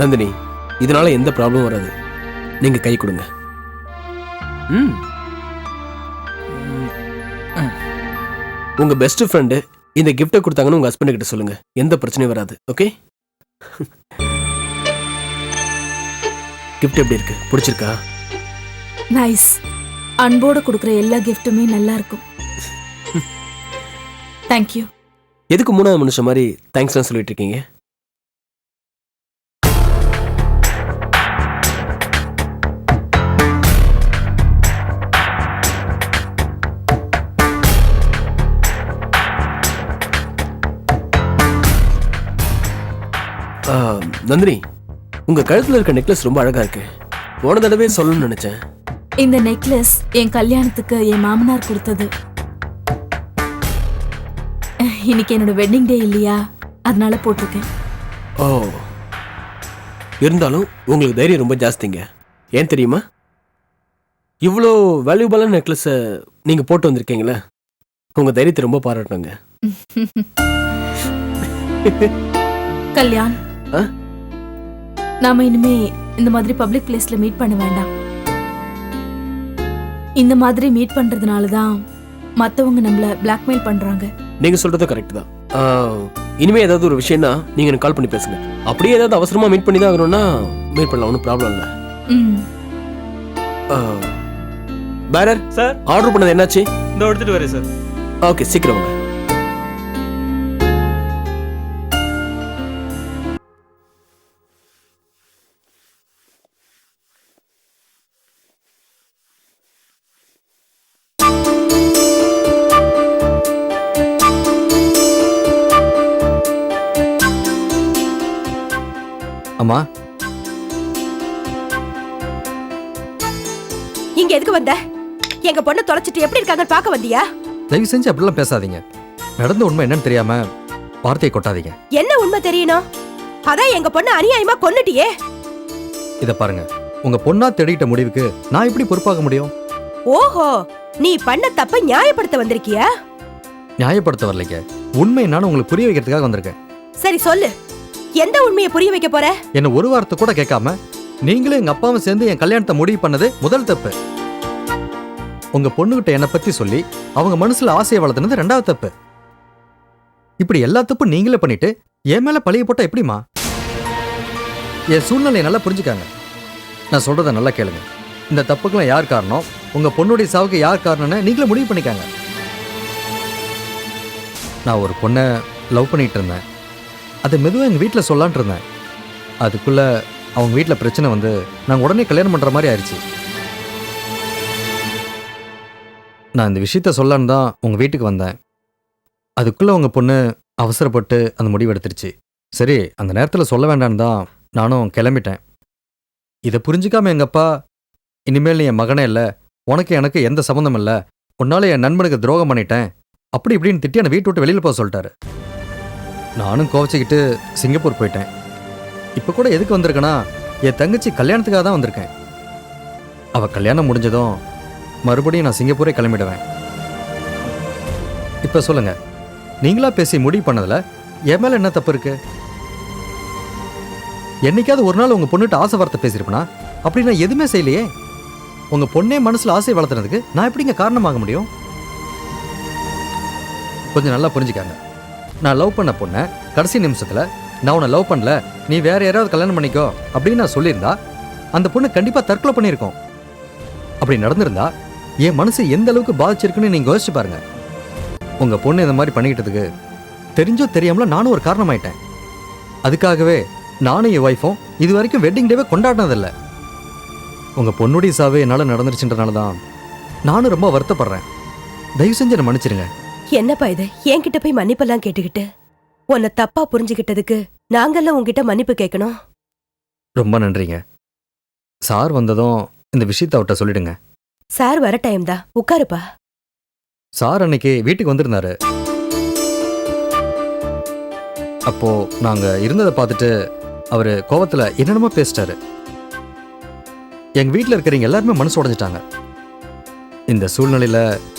நந்தினி இதனால எந்த ப்ராப்ளமும் வராது. நீங்க கை கொடுங்க. ம். உங்க பெஸ்ட் ஃப்ரெண்டு இந்த கிஃப்ட்டை கொடுத்தாங்கன்னு உங்க ஹஸ்பண்ட் கிட்ட சொல்லுங்க. எந்த பிரச்சனையும் வராது ஓகே கிஃப்ட் எப்படி இருக்கு? பிடிச்சிருக்கா? நைஸ் அன்போடு கொடுக்குற எல்லா கிஃப்ட்டுமே நல்லா இருக்கும் தேங்க்யூ எதுக்கு மூணாவது மனுஷன் மாதிரி தேங்க்ஸ்லாம் சொல்லிட்டு இருக்கீங்க? நந்தினி உங்க கழுத்துல இருக்க நெக்லஸ் ரொம்ப அழகா இருக்கு. போன தடவை சொல்லணும்னு நினைச்சேன். இந்த நெக்லஸ் என் கல்யாணத்துக்கு என் மாமனார் கொடுத்தது. இன்னைக்கு என்னோட வெட்டிங் டே இல்லையா? அதனால போட்டிருக்கேன். ஓ இருந்தாலும் உங்களுக்கு தைரியம் ரொம்ப ஜாஸ்திங்க. ஏன் தெரியுமா? இவ்வளோ வேல்யூபிளான நெக்லஸை நீங்கள் போட்டு வந்திருக்கீங்களே. உங்கள் தைரியத்தை ரொம்ப பாராட்டுங்க கல்யாண்? நாம இனிமே இந்த மாதிரி பப்ளிக் பிளேஸ்ல மீட் பண்ண வேண்டாம். இந்த மாதிரி மீட் பண்றதுனால தான் மத்தவங்க நம்மள பிளாக்மெயில் பண்றாங்க. நீங்கள் சொல்கிறதும் கரெக்ட் தான். ஆ, இனிமே ஏதாவது ஒரு விஷயம்னா நீங்கள் எனக்கு கால் பண்ணி பேசுங்க. அப்படியே ஏதாவது அவசரமாக மீட் பண்ணி தான் ஆகணும்னா மீட் பண்ணலாம் ஒன்றும் ப்ராப்ளம் இல்லை. ம். பேரர் சார். ஆர்டர் பண்ணது என்னாச்சு? இந்த எடுத்துட்டு வரேன் சார். ஓகே சீக்கிரம் வாங்க. வந்த? எங்க பொண்ணு தொலைச்சிட்டு எப்படி இருக்காங்கன்னு பார்க்க வந்தியா? தயவு செஞ்சு அப்படிலாம் பேசாதீங்க. நடந்த உண்மை என்னன்னு தெரியாம வார்த்தையை கொட்டாதீங்க. என்ன உண்மை தெரியணும்? அதான் எங்க பொண்ணு அநியாயமா கொன்னுட்டியே. இதை பாருங்க. உங்க பொண்ணா தேடிட்ட முடிவுக்கு நான் எப்படி பொறுப்பாக முடியும்? ஓஹோ நீ பண்ண தப்ப நியாயப்படுத்த வந்திருக்கியா? நியாயப்படுத்த வரலைங்க. உண்மை என்னன்னு உங்களுக்கு புரிய வைக்கிறதுக்காக வந்திருக்கேன். சரி சொல்லு. எந்த உண்மையை புரிய வைக்க போற? என்ன ஒரு வார்த்தை கூட கேட்காம நீங்களும் எங்க அப்பாவும் சேர்ந்து என் கல்யாணத்தை முடிவு பண்ணது முதல் தப்பு. உங்க பொண்ணுகிட்ட என்னை பத்தி சொல்லி அவங்க மனசுல ஆசையை வளர்த்துனது ரெண்டாவது தப்பு. இப்படி எல்லா தப்பும் நீங்களே பண்ணிட்டு என் மேல பழைய போட்டா எப்படிமா என் சூழ்நிலையை நல்லா புரிஞ்சுக்காங்க. நான் சொல்றத நல்லா கேளுங்க. இந்த தப்புக்கெல்லாம் யார் காரணம்? உங்க பொண்ணுடைய சாவுக்கு யார் காரணம்னு நீங்களே முடிவு பண்ணிக்காங்க. நான் ஒரு பொண்ணை லவ் பண்ணிட்டு இருந்தேன். அதை மெதுவாக எங்கள் வீட்டில் சொல்லான் இருந்தேன். அதுக்குள்ளே அவங்க வீட்டில் பிரச்சனை வந்து நாங்கள் உடனே கல்யாணம் பண்ணுற மாதிரி ஆயிடுச்சு. நான் இந்த விஷயத்த சொல்லான்னு தான் உங்கள் வீட்டுக்கு வந்தேன். அதுக்குள்ளே உங்கள் பொண்ணு அவசரப்பட்டு அந்த முடிவு எடுத்துருச்சு. சரி அந்த நேரத்தில் சொல்ல வேண்டான்னு தான் நானும் கிளம்பிட்டேன். இதை புரிஞ்சுக்காம எங்கள் அப்பா இனிமேல் நீ என் மகனே இல்லை உனக்கு எனக்கு எந்த சம்மந்தம் இல்லை உன்னால் என் நண்பனுக்கு துரோகம் பண்ணிட்டேன் அப்படி இப்படின்னு திட்டி என்னை வீட்டு விட்டு வெளியில் போக சொல்லிட்டாரு. நானும் கோவச்சிக்கிட்டு சிங்கப்பூர் போயிட்டேன். இப்போ கூட எதுக்கு வந்திருக்கேன்னா என் தங்கச்சி கல்யாணத்துக்காக தான் வந்திருக்கேன். அவள் கல்யாணம் முடிஞ்சதும் மறுபடியும் நான் சிங்கப்பூரே கிளம்பிடுவேன். இப்போ சொல்லுங்க நீங்களா பேசி முடிவு பண்ணதில் என் மேலே என்ன தப்பு இருக்கு? என்னைக்காவது ஒரு நாள் உங்கள் பொண்ணுகிட்ட ஆசை வார்த்தை பேசியிருப்பேனா? அப்படி நான் எதுவுமே செய்யலையே? உங்கள் பொண்ணே மனசில் ஆசை வளர்த்துறதுக்கு நான் எப்படிங்க காரணமாக முடியும்? கொஞ்சம் நல்லா புரிஞ்சுக்காங்க. நான் லவ் பண்ண பொண்ணை கடைசி நிமிஷத்தில் நான் உன்னை லவ் பண்ணல நீ வேற யாராவது கல்யாணம் பண்ணிக்கோ அப்படின்னு நான் சொல்லியிருந்தா அந்த பொண்ணு கண்டிப்பாக தற்கொலை பண்ணியிருக்கோம். அப்படி நடந்திருந்தா என் மனசு எந்த அளவுக்கு பாதிச்சிருக்குன்னு நீங்கள் யோசிச்சு பாருங்க. உங்க பொண்ணு இந்த மாதிரி பண்ணிக்கிட்டதுக்கு தெரிஞ்சோ தெரியாமல நானும் ஒரு காரணமாயிட்டேன். அதுக்காகவே நானும் என் ஒய்ஃபும் இது வரைக்கும் வெட்டிங் டேவே கொண்டாடினதில்ல. உங்க பொண்ணுடைய சாவு என்னால் நடந்துருச்சுன்றனால தான் நானும் ரொம்ப வருத்தப்படுறேன். தயவு செஞ்சு என்னை மன்னிச்சிருங்க. என்னப்பா இது? என்கிட்ட போய் மன்னிப்பெல்லாம் கேட்டுக்கிட்டு? உன்னை தப்பா புரிஞ்சுகிட்டதுக்கு நாங்கெல்லாம் உன்கிட்ட மன்னிப்பு கேட்கணும்? ரொம்ப நன்றிங்க. சார் வந்ததும் இந்த விஷயத்தை அவர்கிட்ட சொல்லிடுங்க. சார் வர டைம் தான். உட்காருப்பா. சார் அன்னைக்கு வீட்டுக்கு வந்திருந்தாரு. அப்போ நாங்க இருந்ததை பார்த்துட்டு அவர் கோவத்துல என்னென்னமோ பேசிட்டாரு. எங்க வீட்டில் இருக்கிறவங்க எல்லாருமே மனசு உடைஞ்சிட்டாங்க. இந்த சூழ்நிலையில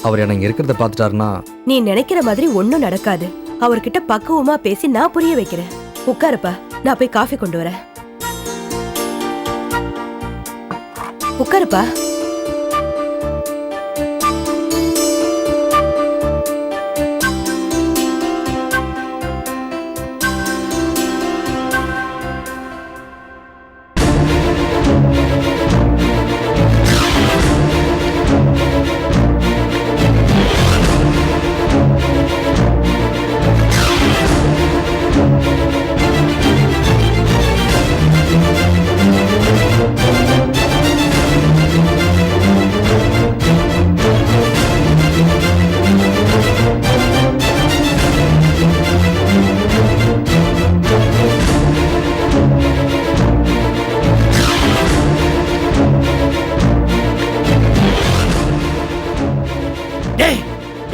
அவர் எனக்கு இருக்கிறத பார்த்துட்டாருன்னா நீ நினைக்கிற மாதிரி ஒண்ணும் நடக்காது. அவர்கிட்ட பக்குவமா பேசி நான் புரிய வைக்கிறேன். உட்காருப்பா நான் போய் காஃபி கொண்டு வரேன். உட்காருப்பா.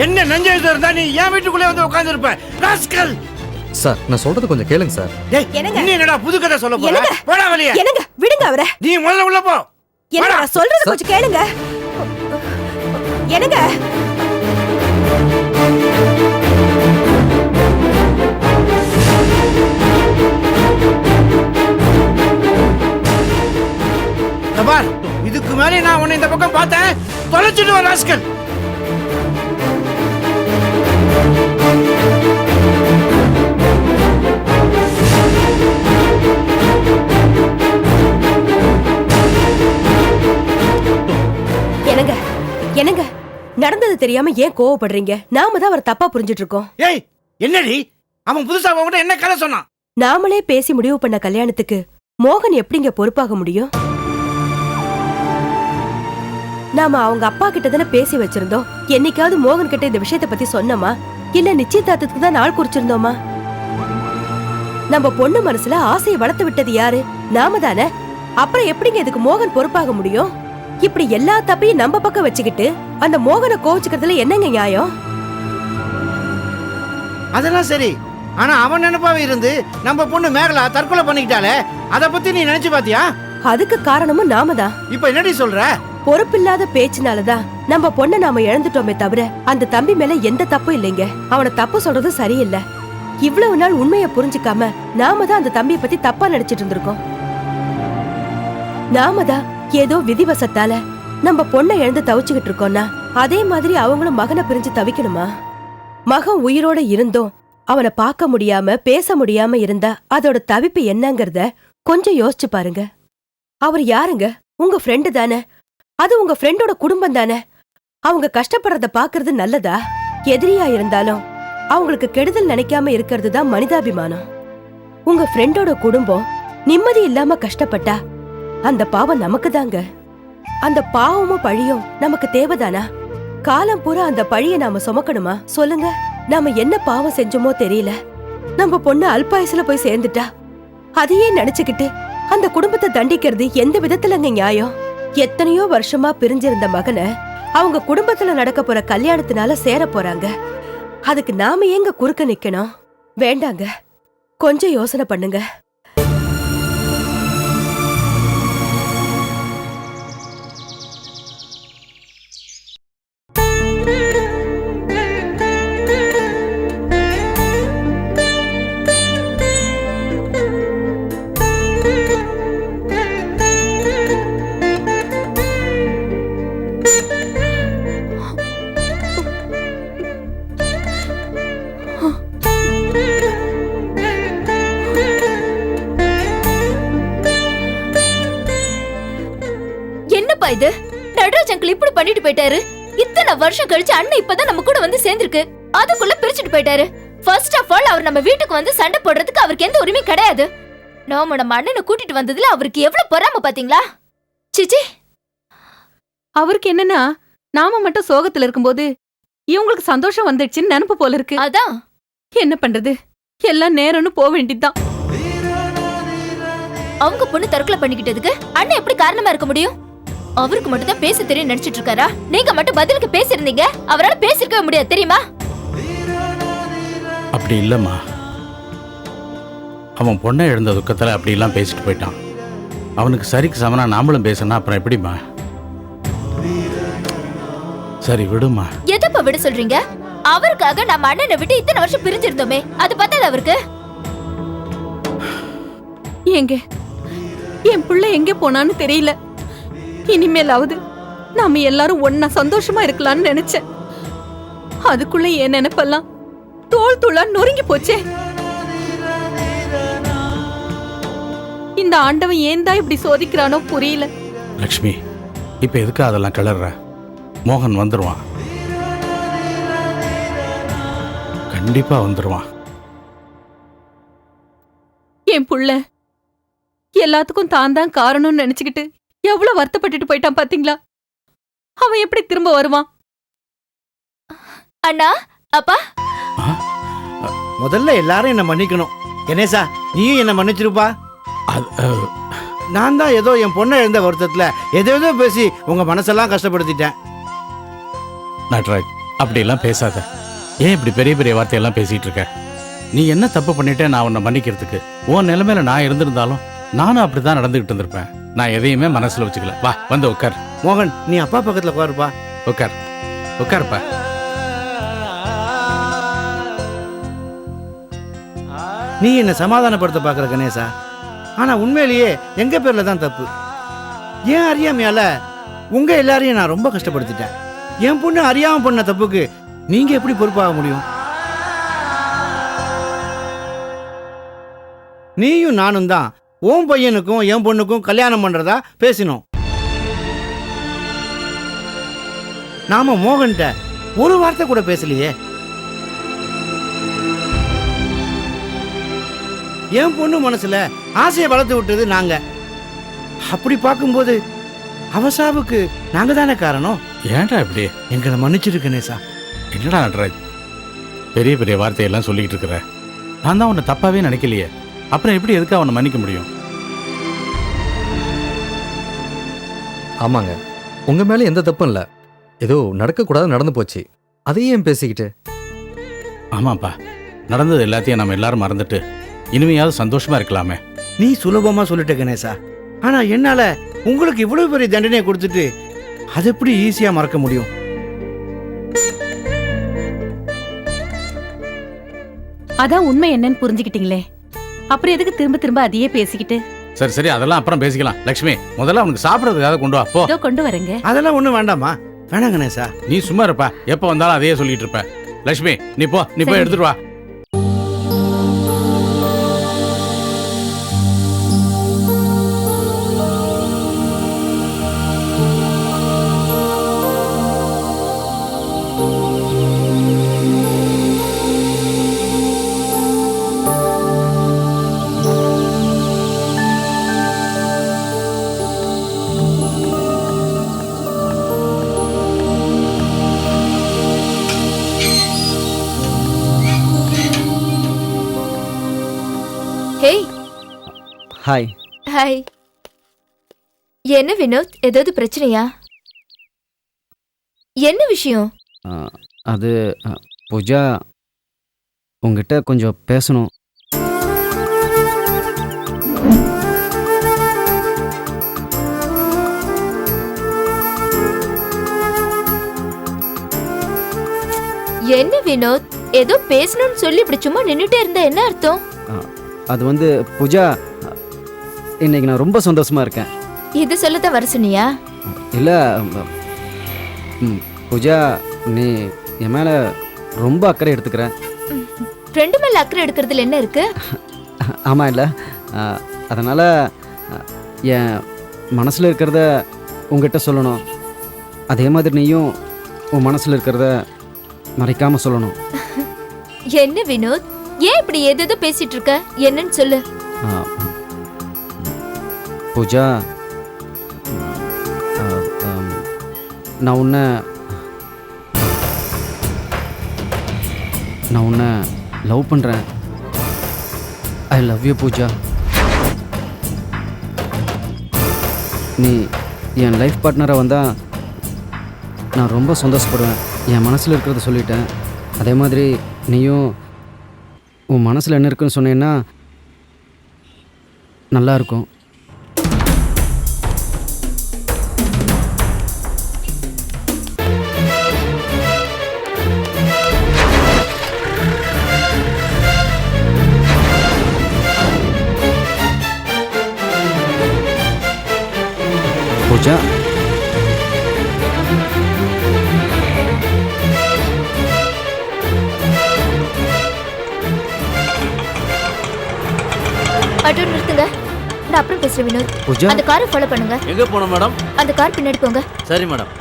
என்ன நஞ்செழுத்து இருந்தா நீ என் வீட்டுக்குள்ளே வந்து உட்கார்ந்து ராஸ்கல்! சார் நான் சொல்றது கொஞ்சம் கேளுங்க சார். டேய் என்னங்க? நீ என்னடா புது கதை சொல்ல போற? என்னங்க? போடா வெளிய. என்னங்க? விடுங்க அவரை. நீ முதல்ல உள்ள போ. என்னங்க வாடா. நான் சொல்றது கொஞ்சம் கேளுங்க. என்னங்க? இந்த பார் இதுக்கு மேலே நான் உன்னை இந்த பக்கம் பார்த்தேன். தொலைச்சிட்டு வா ராஸ்கல். என்னங்க? நடந்தது தெரியாம ஏன் கோவப்படுறீங்க? நாம தான் அவர் தப்பா புரிஞ்சிட்டு இருக்கோம் ஏய் என்னடி? அவன் புதுசா உன்கிட்ட என்ன கதை சொன்னான்? நாமளே பேசி முடிவு பண்ண கல்யாணத்துக்கு மோகன் எப்படிங்க பொறுப்பாக முடியும்? நாம அவங்க அப்பா கிட்ட தானே பேசி வச்சிருந்தோம். என்னைக்காவது மோகன் கிட்ட இந்த விஷயத்த பத்தி சொன்னோமா? இல்ல நிச்சயதார்த்தத்துக்கு தான் நாள் குறிச்சிருந்தோமா? நம்ம பொண்ணு மனசுல ஆசையை வளர்த்து விட்டது யாரு? நாம தானே? அப்புறம் எப்படிங்க இதுக்கு மோகன் பொறுப்பாக முடியும்? இப்படி எல்லா தப்பையும் நம்ம பக்கம் வச்சுக்கிட்டு அந்த மோகனை கோவிச்சுக்கிறதுல என்னங்க நியாயம்? அதெல்லாம் சரி. ஆனா அவன் நினைப்பாவே இருந்து நம்ம பொண்ணு மேகலா தற்கொலை பண்ணிக்கிட்டாலே அத பத்தி நீ நினைச்சு பாத்தியா? அதுக்கு காரணமும் நாம தான். இப்ப என்னடி சொல்ற? பொறுப்பில்லாத பேச்சுனாலதான் நம்ம பொண்ண நாம இழந்துட்டோமே தவிர அந்த தம்பி மேல எந்த தப்பும் இல்லைங்க. அவன தப்பு சொல்றது சரியில்லை. இவ்வளவு நாள் உண்மைய புரிஞ்சுக்காம நாம தான் அந்த தம்பிய பத்தி தப்பா நினைச்சிட்டு இருந்திருக்கோம். நாம தான் ஏதோ விதிவசத்தால நம்ம பொண்ணை எழுந்து தவிச்சுக்கிட்டு இருக்கோம்னா அதே மாதிரி அவங்களும் மகனை பிரிஞ்சு தவிக்கணுமா? மகன் உயிரோட இருந்தோம் அவனை பார்க்க முடியாம பேச முடியாம இருந்தா அதோட தவிப்பு என்னங்கறத கொஞ்சம் யோசிச்சு பாருங்க. அவர் யாருங்க? உங்க ஃப்ரெண்டு தானே? அது உங்க ஃப்ரெண்டோட குடும்பம் தானே? அவங்க கஷ்டப்படுறத பாக்குறது நல்லதா? எதிரியா இருந்தாலும் அவங்களுக்கு கெடுதல் நினைக்காம இருக்கிறது தான் மனிதாபிமானம். உங்க ஃப்ரெண்டோட குடும்பம் நிம்மதி இல்லாம கஷ்டப்பட்டா அந்த பாவம் நமக்கு தாங்க அந்த பாவமும் பழியும் நமக்கு தேவைதானா? காலம் பூரா அந்த பழிய நாம சுமக்கணுமா? சொல்லுங்க. நாம என்ன பாவம் செஞ்சோமோ தெரியல. நம்ம பொண்ணு அல்பாயசுல போய் சேர்ந்துட்டா. அதையே நினைச்சுக்கிட்டு அந்த குடும்பத்தை தண்டிக்கிறது எந்த விதத்துலங்க நியாயம்? எத்தனையோ வருஷமா பிரிஞ்சிருந்த மகனை அவங்க குடும்பத்துல நடக்க போற கல்யாணத்தினால சேர போறாங்க. அதுக்கு நாம ஏங்க குறுக்க நிக்கணும்? வேண்டாங்க. கொஞ்சம் யோசனை பண்ணுங்க. போயிட்டாரு. இத்தனை வருஷம் கழிச்சு அண்ணன் இப்பதான் நம்ம கூட வந்து சேர்ந்திருக்கு. அதுக்குள்ள பிரிச்சுட்டு போயிட்டாரு. ஃபர்ஸ்ட் ஆஃப் ஆல் அவர் நம்ம வீட்டுக்கு வந்து சண்டை போடுறதுக்கு அவருக்கு எந்த உரிமையும் கிடையாது. நாம நம்ம அண்ணனை கூட்டிட்டு வந்ததுல அவருக்கு எவ்வளவு பொறாம பாத்தீங்களா? சிச்சி. அவருக்கு என்னன்னா நாம மட்டும் சோகத்துல இருக்கும்போது இவங்களுக்கு சந்தோஷம் வந்துடுச்சுன்னு நினப்பு போல இருக்கு. அதான். என்ன பண்றது? எல்லாம் நேரம்னு போக வேண்டியதுதான். அவங்க பொண்ணு தற்கொலை பண்ணிக்கிட்டதுக்கு அண்ணன் எப்படி காரணமா இருக்க முடியும்? அவருக்கு மட்டும் தான் பேச தெரியும் நினைச்சிட்டு இருக்காரா நீங்க மட்டும் பதிலுக்கு பேசியிருந்தீங்க அவரால் பேசிருக்கவே முடியாது தெரியுமா? அப்படி இல்லைம்மா. அவன் பொண்ணை இழந்த துக்கத்தில் அப்படிலாம் பேசிட்டு போயிட்டான். அவனுக்கு சரிக்கு சமனா நாமளும் பேசணும் அப்புறம் எப்படிம்மா? சரி விடுமா எதப்ப விட சொல்றீங்க? அவருக்காக நம்ம அண்ணனை விட்டு இத்தனை வருஷம் பிரிஞ்சிருந்தோமே. அது பத்தாது அவருக்கு? எங்க என் புள்ள எங்க போனான்னு தெரியல. இனிமேலாவது நாம எல்லாரும் ஒன்னா சந்தோஷமா இருக்கலாம்னு நினைச்சேன். அதுக்குள்ள என் நினைப்பெல்லாம் தோல் தூளா நொறுங்கி போச்சே. இந்த ஆண்டவன் ஏன் தான் இப்படி சோதிக்கிறானோ புரியல. லக்ஷ்மி இப்போ எதுக்கு அதெல்லாம் கிளற மோகன் வந்துடுவான் கண்டிப்பா வந்துடுவான் என் புள்ள எல்லாத்துக்கும் தான் தான் காரணம்னு நினைச்சுக்கிட்டு எவ்வளவு வருத்தப்பட்டுட்டு போயிட்டான் பாத்தீங்களா? அவன் எப்படி திரும்ப வருவான்? அண்ணா அப்பா. முதல்ல எல்லாரும் என்ன மன்னிக்கணும். கணேசா நீயும் என்ன மன்னிச்சிருப்பா? நான் தான் ஏதோ என் பொண்ணை எழுந்த வருத்தத்துல எதோ ஏதோ பேசி உங்க மனசெல்லாம் கஷ்டப்படுத்திட்டேன். நட்ராஜ் அப்படியெல்லாம் பேசாத. ஏன் இப்படி பெரிய பெரிய வார்த்தையெல்லாம் பேசிட்டு இருக்க? நீ என்ன தப்பு பண்ணிட்டே நான் உன்னை மன்னிக்கிறதுக்கு? உன் நிலைமையில நான் இருந்திருந்தாலும் நானும் அப்படிதான் நடந்துகிட்டு இருந்திருப்பேன். நான் எதையுமே மனசுல வச்சுக்கல. வா வந்து உட்கார் மோகன் நீ அப்பா பக்கத்துல உட்காருப்பா உட்கார் உட்காருப்பா நீ என்ன சமாதானப்படுத்த பார்க்குற கணேசா? ஆனா உண்மையிலேயே எங்க பேர்ல தான் தப்பு? ஏன் அறியாமையால உங்க எல்லாரையும் நான் ரொம்ப கஷ்டப்படுத்திட்டேன். என் பொண்ணு அறியாம பண்ண தப்புக்கு நீங்க எப்படி பொறுப்பாக முடியும்? நீயும் நானும் தான் உன் பையனுக்கும் என் பொண்ணுக்கும் கல்யாணம் பண்றதா பேசினோம். நாம மோகன்கிட்ட ஒரு வார்த்தை கூட பேசலையே. என் பொண்ணு மனசுல ஆசையை வளர்த்து விட்டது நாங்க. அப்படி பார்க்கும்போது அவசாவுக்கு நாங்க தானே காரணம்? ஏன்டா இப்படி? எங்களை மன்னிச்சிரு கணேசா என்னடா நட்ராஜ் பெரிய பெரிய வார்த்தையெல்லாம் சொல்லிக்கிட்டு இருக்கிற. நான் தான் உன்னை தப்பாவே நினைக்கலையே. அப்புறம் எப்படி எதுக்கு அவனை மன்னிக்க முடியும்? ஆமாங்க. உங்க மேல எந்த தப்பும் இல்லை. ஏதோ நடக்கக்கூடாது நடந்து போச்சு. அதையும் ஏன் பேசிக்கிட்டு? ஆமாப்பா. நடந்தது எல்லாத்தையும் நம்ம எல்லாரும் மறந்துட்டு இனிமையாவது சந்தோஷமா இருக்கலாமே. நீ சுலபமா சொல்லிட்ட கணேசா. ஆனா என்னால உங்களுக்கு இவ்வளவு பெரிய தண்டனையை கொடுத்துட்டு அது எப்படி ஈஸியா மறக்க முடியும்? அதான் உண்மை என்னன்னு புரிஞ்சுக்கிட்டீங்களே. அப்புறம் எதுக்கு திரும்ப திரும்ப அதையே பேசிக்கிட்டு? சரி சரி அதெல்லாம் அப்புறம் பேசிக்கலாம். லக்ஷ்மி முதல்ல அவனுக்கு சாப்பிட்றதுக்காக கொண்டு வா. போ. இதோ கொண்டு வரேங்க. அதெல்லாம் ஒண்ணும் வேண்டாமா வேணாம் கணேசா. நீ சும்மா இருப்பா. எப்போ வந்தாலும் அதையே சொல்லிட்டு இருப்ப. லக்ஷ்மி நீ போ. நீ போய். எடுத்துட்டு வா. ஹாய் ஹாய் என்ன வினோத்? ஏதாவது பிரச்சனையா? என்ன விஷயம்? ஆ, அது ஆ, பூஜா உங்ககிட்ட கொஞ்சம் பேசணும். என்ன வினோத்? ஏதோ பேசணும்னு சொல்லி இப்படி சும்மா நின்னுட்டே இருந்தா என்ன அர்த்தம்? அது வந்து பூஜா இன்னைக்கு நான் ரொம்ப சந்தோஷமா இருக்கேன். இது சொல்லத்தான் வர சொன்னியா? இல்லை பூஜா நீ என் மேலே ரொம்ப அக்கறை எடுத்துக்கிற. ஃப்ரெண்டு மேல அக்கறை எடுக்கிறதுல என்ன இருக்கு? ஆமாம் இல்லை. அதனால் என் மனசில் இருக்கிறத உங்ககிட்ட சொல்லணும். அதே மாதிரி நீயும் உன் மனசில் இருக்கிறத மறைக்காமல் சொல்லணும். என்ன வினோத்? ஏன் இப்படி ஏதேதோ பேசிட்டு இருக்க? என்னன்னு சொல்லு. பூஜா நான் உன்னை நான் உன்னை லவ் பண்ணுறேன் ஐ லவ் யூ பூஜா. நீ என் லைஃப் பார்ட்னராக வந்தால் நான் ரொம்ப சந்தோஷப்படுவேன். என் மனசில் இருக்கிறத சொல்லிட்டேன். அதே மாதிரி நீயும் உன் மனசில் என்ன இருக்குன்னு சொன்னேன்னா நல்லாயிருக்கும் பூஜா. அட்டு நிறுத்துங்க. நான் அப்புறம் பேசுறேன் வினோத். அந்த காரை ஃபாலோ பண்ணுங்க. எங்க போனோம் மேடம் அந்த கார் பின்னாடி போங்க. சரி மேடம்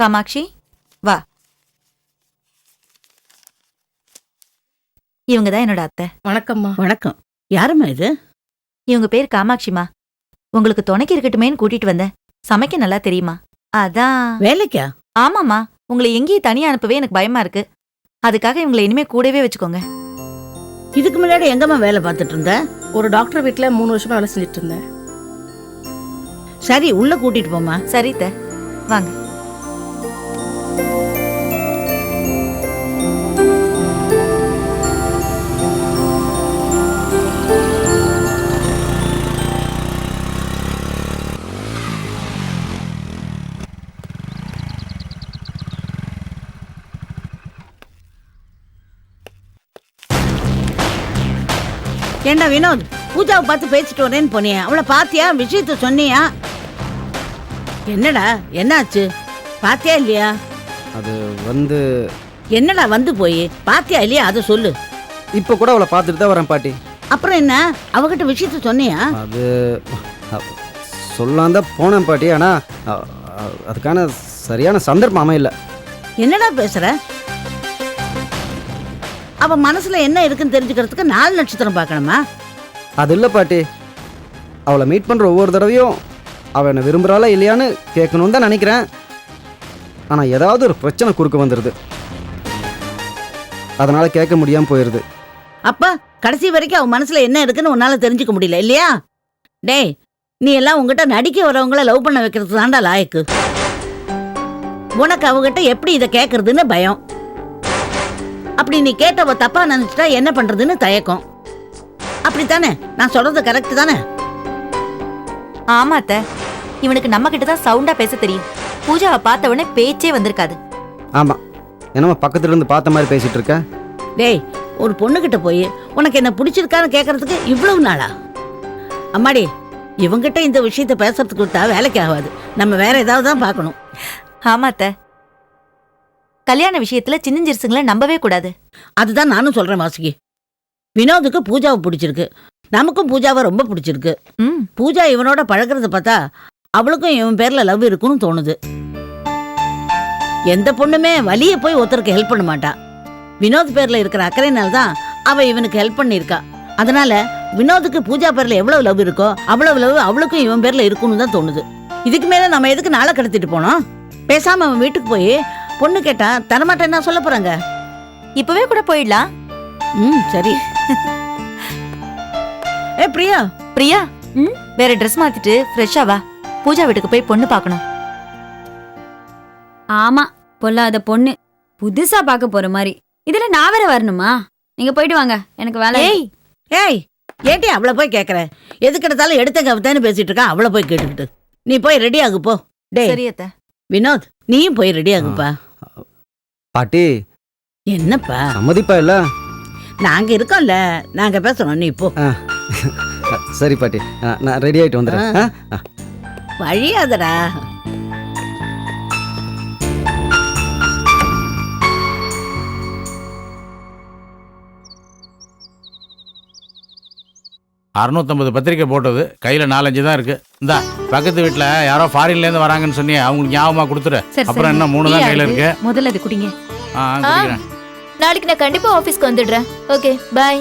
காமாட்சி வா. இவங்க தான் என்னோட அத்தை. வணக்கம்மா. வணக்கம். யாரும்மா இது? இவங்க பேர் காமாட்சிமா உங்களுக்கு துணைக்கு இருக்கட்டுமேன்னு கூட்டிட்டு வந்தேன். சமைக்க நல்லா தெரியுமா? அதான். வேலைக்கா? ஆமாம்மா. உங்களை எங்கேயும் தனியா அனுப்பவே எனக்கு பயமா இருக்கு. அதுக்காக இவங்களை இனிமே கூடவே வச்சுக்கோங்க. இதுக்கு முன்னாடி எங்கம்மா வேலை பார்த்துட்டு இருந்த? ஒரு டாக்டர் வீட்ல மூணு வருஷமா வேலை செஞ்சுட்டு இருந்தேன். சரி உள்ள கூட்டிட்டு போமா சரி அத்தை. வாங்க. ஏண்டா வினோத்? பூஜாவை பார்த்து பேசிட்டு வரேன்னு போனியா. அவளை பாத்தியா? விஷயத்த சொன்னியா? என்னடா? என்னாச்சு? பாத்தியா இல்லையா? அது வந்து என்னடா வந்து போய்? பாத்தியா இல்லையா? அதை சொல்லு. இப்போ கூட அவளை பார்த்துட்டு தான் வரேன் பாட்டி. அப்புறம் என்ன? அவகிட்ட விஷயத்த சொன்னியா? அது சொல்லாம தான் போனேன் பாட்டி. ஆனால் அதுக்கான சரியான சந்தர்ப்பம் அமையல. என்னடா பேசுற? அவ மனசுல என்ன இருக்குன்னு தெரிஞ்சுக்கிறதுக்கு நாலு நட்சத்திரம் பார்க்கணுமா? அது இல்லை பாட்டி. அவளை மீட் பண்ணுற ஒவ்வொரு தடவையும் அவள் என்னை விரும்புகிறாளா இல்லையான்னு கேட்கணுன்னு தான் நினைக்கிறேன். ஆனால் ஏதாவது ஒரு பிரச்சனை குறுக்க வந்துடுது அதனால் கேட்க முடியாமல் போயிடுது அப்ப கடைசி வரைக்கும் அவ மனசுல என்ன இருக்குன்னு உன்னால தெரிஞ்சுக்க முடியல இல்லையா? டேய் நீ எல்லாம் உங்ககிட்ட நடிக்க வரவங்கள லவ் பண்ண வைக்கிறது தாண்டா லாயக்கு. உனக்கு அவகிட்ட எப்படி இதை கேட்கறதுன்னு பயம். அப்படி நீ கேட்டவ தப்பா நினைச்சிட்டா என்ன பண்றதுன்னு தயக்கம். அப்படித்தானே? நான் சொல்றது கரெக்ட் தானே? ஆமா அத்தை இவனுக்கு நம்ம கிட்ட தான் சவுண்டா பேச தெரியும். பூஜாவை பார்த்த உடனே பேச்சே வந்திருக்காது. ஆமாம் என்னம்மா பக்கத்துல இருந்து பார்த்த மாதிரி பேசிகிட்டு இருக்க? டேய் ஒரு பொண்ணுகிட்ட போய் உனக்கு என்ன பிடிச்சிருக்கான்னு கேட்கறதுக்கு இவ்வளவு நாளா? அம்மாடி இவங்கிட்ட இந்த விஷயத்த பேசுறதுக்கு விட்டா வேலைக்கு ஆகாது. நம்ம வேற ஏதாவது தான் பார்க்கணும். ஆமா அத்தை கல்யாண விஷயத்துல சின்னஞ்சிறுசுங்களை நம்பவே கூடாது. அதுதான் நானும் சொல்றேன் வாசுகி. வினோதுக்கு பூஜாவை பிடிச்சிருக்கு. நமக்கும் பூஜாவை ரொம்ப பிடிச்சிருக்கு. ம். பூஜா இவனோட பழகுறத பார்த்தா அவளுக்கும் இவன் பேர்ல லவ் இருக்குன்னு தோணுது. எந்த பொண்ணுமே வலிய போய் ஒருத்தருக்கு ஹெல்ப் பண்ண மாட்டா. வினோத் பேர்ல இருக்கிற அக்கறையினால தான் அவ இவனுக்கு ஹெல்ப் பண்ணியிருக்கா. அதனால வினோதுக்கு பூஜா பேர்ல எவ்வளவு லவ் இருக்கோ அவ்வளவு லவ் அவளுக்கும் இவன் பேர்ல இருக்குன்னு தான் தோணுது. இதுக்கு மேல நம்ம எதுக்கு நாளை கடத்திட்டு போனோம்? பேசாம அவன் வீட்டுக்கு போய் பொண்ணு கேட்டா தரமாட்டேன்னா சொல்ல போறாங்க. இப்பவே கூட போயிடலாம். ம் சரி. ஏ பிரியா. பிரியா ம்? வேற ட்ரெஸ் மாத்திட்டு ஃப்ரெஷ்ஷா வா. பூஜா வீட்டுக்கு போய் பொண்ணு பார்க்கணும். ஆமா பொல்லாத பொண்ணு. புதுசா பார்க்க போற மாதிரி. இதுல நான் வேற வரணுமா? நீங்க போயிட்டு வாங்க. எனக்கு வேலை ஏய் ஏய் ஏட்டி அவளை போய் கேட்குற எதுக்கு எடுத்தாலும் எடுத்த கவிதான்னு பேசிட்டு இருக்கா? அவளை போய் கேட்டுக்கிட்டு. நீ போய் ரெடி ஆகு போ. டேய் சரி அத்தை. வினோத் நீயும் போய் ரெடி ஆகுப்பா. பாட்டி. என்னப்பா? சம்மதிப்பா இல்லை? நாங்க இருக்கோம்ல. நாங்க பேசுறோம். நீ போ. சரி பாட்டி. நான் ரெடி ஆகிட்டு வந்துடுறேன். வழியாதடா. அறுநூத்தம்பது பத்திரிக்கை போட்டது. கையில் நாலஞ்சு தான் இருக்கு. இந்தா பக்கத்து வீட்டில் யாரோ ஃபாரின்லேருந்து வராங்கன்னு சொன்னியே அவங்களுக்கு ஞாபகமாக கொடுத்துரு அப்புறம். என்ன மூணு தான் கையில் இருக்கு? முதல்ல அது குடிங்க. ஆ குடிக்கிறேன். நாளைக்கு நான் கண்டிப்பா ஆபீஸ்க்கு வந்துடுறேன். Okay bye